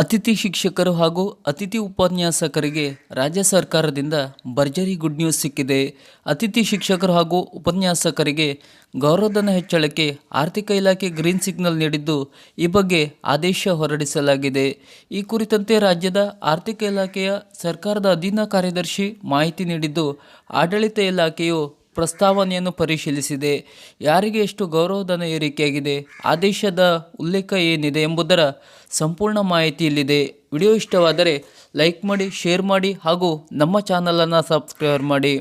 ಅತಿಥಿ ಶಿಕ್ಷಕರು ಹಾಗೂ ಅತಿಥಿ ಉಪನ್ಯಾಸಕರಿಗೆ ರಾಜ್ಯ ಸರ್ಕಾರದಿಂದ ಭರ್ಜರಿ ಗುಡ್ ನ್ಯೂಸ್ ಸಿಕ್ಕಿದೆ. ಅತಿಥಿ ಶಿಕ್ಷಕರು ಹಾಗೂ ಉಪನ್ಯಾಸಕರಿಗೆ ಗೌರವಧನ ಹೆಚ್ಚಳಕ್ಕೆ ಆರ್ಥಿಕ ಇಲಾಖೆ ಗ್ರೀನ್ ಸಿಗ್ನಲ್ ನೀಡಿದ್ದು ಈ ಬಗ್ಗೆ ಆದೇಶ ಹೊರಡಿಸಲಾಗಿದೆ. ಈ ಕುರಿತಂತೆ ರಾಜ್ಯದ ಆರ್ಥಿಕ ಇಲಾಖೆಯ ಸರ್ಕಾರದ ಅಧೀನ ಕಾರ್ಯದರ್ಶಿ ಮಾಹಿತಿ ನೀಡಿದ್ದು, ಆಡಳಿತ ಇಲಾಖೆಯು ಪ್ರಸ್ತಾವನೆಯನ್ನು ಪರಿಶೀಲಿಸಿದೆ. ಯಾರಿಗೆ ಎಷ್ಟು ಗೌರವಧನ ಏರಿಕೆಯಾಗಿದೆ? ಆದೇಶದ ಉಲ್ಲೇಖ ಏನಿದೆ ಎಂಬುದರ ಸಂಪೂರ್ಣ ಮಾಹಿತಿ ಇಲ್ಲಿದೆ. ವಿಡಿಯೋ ಇಷ್ಟವಾದರೆ ಲೈಕ್ ಮಾಡಿ, ಶೇರ್ ಮಾಡಿ ಹಾಗೂ ನಮ್ಮ ಚಾನಲನ್ನು ಸಬ್ಸ್ಕ್ರೈಬ್ ಮಾಡಿ.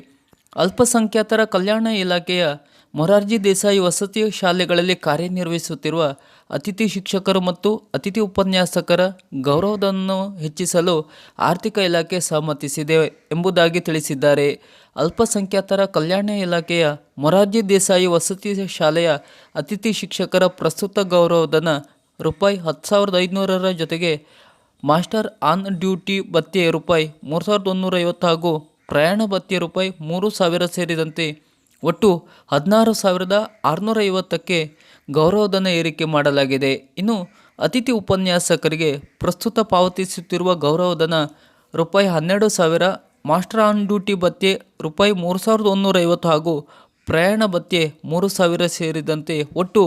ಅಲ್ಪಸಂಖ್ಯಾತರ ಕಲ್ಯಾಣ ಇಲಾಖೆಯ ಮೊರಾರ್ಜಿ ದೇಸಾಯಿ ವಸತಿ ಶಾಲೆಗಳಲ್ಲಿ ಕಾರ್ಯನಿರ್ವಹಿಸುತ್ತಿರುವ ಅತಿಥಿ ಶಿಕ್ಷಕರು ಮತ್ತು ಅತಿಥಿ ಉಪನ್ಯಾಸಕರ ಗೌರವವನ್ನು ಹೆಚ್ಚಿಸಲು ಆರ್ಥಿಕ ಇಲಾಖೆ ಸಮ್ಮತಿಸಿದೆ ಎಂಬುದಾಗಿ ತಿಳಿಸಿದ್ದಾರೆ. ಅಲ್ಪಸಂಖ್ಯಾತರ ಕಲ್ಯಾಣ ಇಲಾಖೆಯ ಮೊರಾರ್ಜಿ ದೇಸಾಯಿ ವಸತಿ ಶಾಲೆಯ ಅತಿಥಿ ಶಿಕ್ಷಕರ ಪ್ರಸ್ತುತ ಗೌರವಧನ ರೂಪಾಯಿ ಹತ್ತು ಸಾವಿರದ ಐದುನೂರರ ಜೊತೆಗೆ ಮಾಸ್ಟರ್ ಆನ್ ಡ್ಯೂಟಿ ಭತ್ಯೆ ರೂಪಾಯಿ ಮೂರು ಸಾವಿರದ ಒಂದೂರ ಐವತ್ತು ಹಾಗೂ ಪ್ರಯಾಣ ಭತ್ಯೆ ರೂಪಾಯಿ ಮೂರು ಸಾವಿರ ಸೇರಿದಂತೆ ಒಟ್ಟು ಹದಿನಾರು ಸಾವಿರದ ಆರುನೂರ ಐವತ್ತಕ್ಕೆ ಗೌರವಧನ ಏರಿಕೆ ಮಾಡಲಾಗಿದೆ. ಇನ್ನು ಅತಿಥಿ ಉಪನ್ಯಾಸಕರಿಗೆ ಪ್ರಸ್ತುತ ಪಾವತಿಸುತ್ತಿರುವ ಗೌರವಧನ ರೂಪಾಯಿ ಹನ್ನೆರಡು ಸಾವಿರ, ಮಾಸ್ಟರ್ ಆನ್ ಡ್ಯೂಟಿ ಭತ್ಯೆ ರೂಪಾಯಿ ಮೂರು ಸಾವಿರದ ಒಂದೂರ ಐವತ್ತು ಹಾಗೂ ಪ್ರಯಾಣ ಭತ್ಯೆ ಮೂರು ಸಾವಿರ ಸೇರಿದಂತೆ ಒಟ್ಟು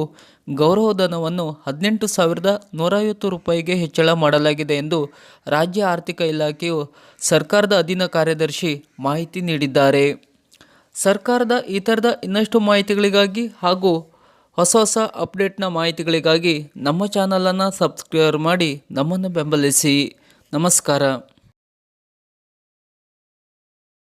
ಗೌರವಧನವನ್ನು ಹದಿನೆಂಟು ಸಾವಿರದ ನೂರೈವತ್ತು ರೂಪಾಯಿಗೆ ಹೆಚ್ಚಳ ಮಾಡಲಾಗಿದೆ ಎಂದು ರಾಜ್ಯ ಆರ್ಥಿಕ ಇಲಾಖೆಯು ಸರ್ಕಾರದ ಅಧೀನ ಕಾರ್ಯದರ್ಶಿ ಮಾಹಿತಿ ನೀಡಿದ್ದಾರೆ. ಸರ್ಕಾರದ ಈ ಥರದ ಇನ್ನಷ್ಟು ಮಾಹಿತಿಗಳಿಗಾಗಿ ಹಾಗೂ ಹೊಸ ಹೊಸ ಅಪ್ಡೇಟ್ನ ಮಾಹಿತಿಗಳಿಗಾಗಿ ನಮ್ಮ ಚಾನಲನ್ನು ಸಬ್ಸ್ಕ್ರೈಬ್ ಮಾಡಿ ನಮ್ಮನ್ನು ಬೆಂಬಲಿಸಿ. ನಮಸ್ಕಾರ.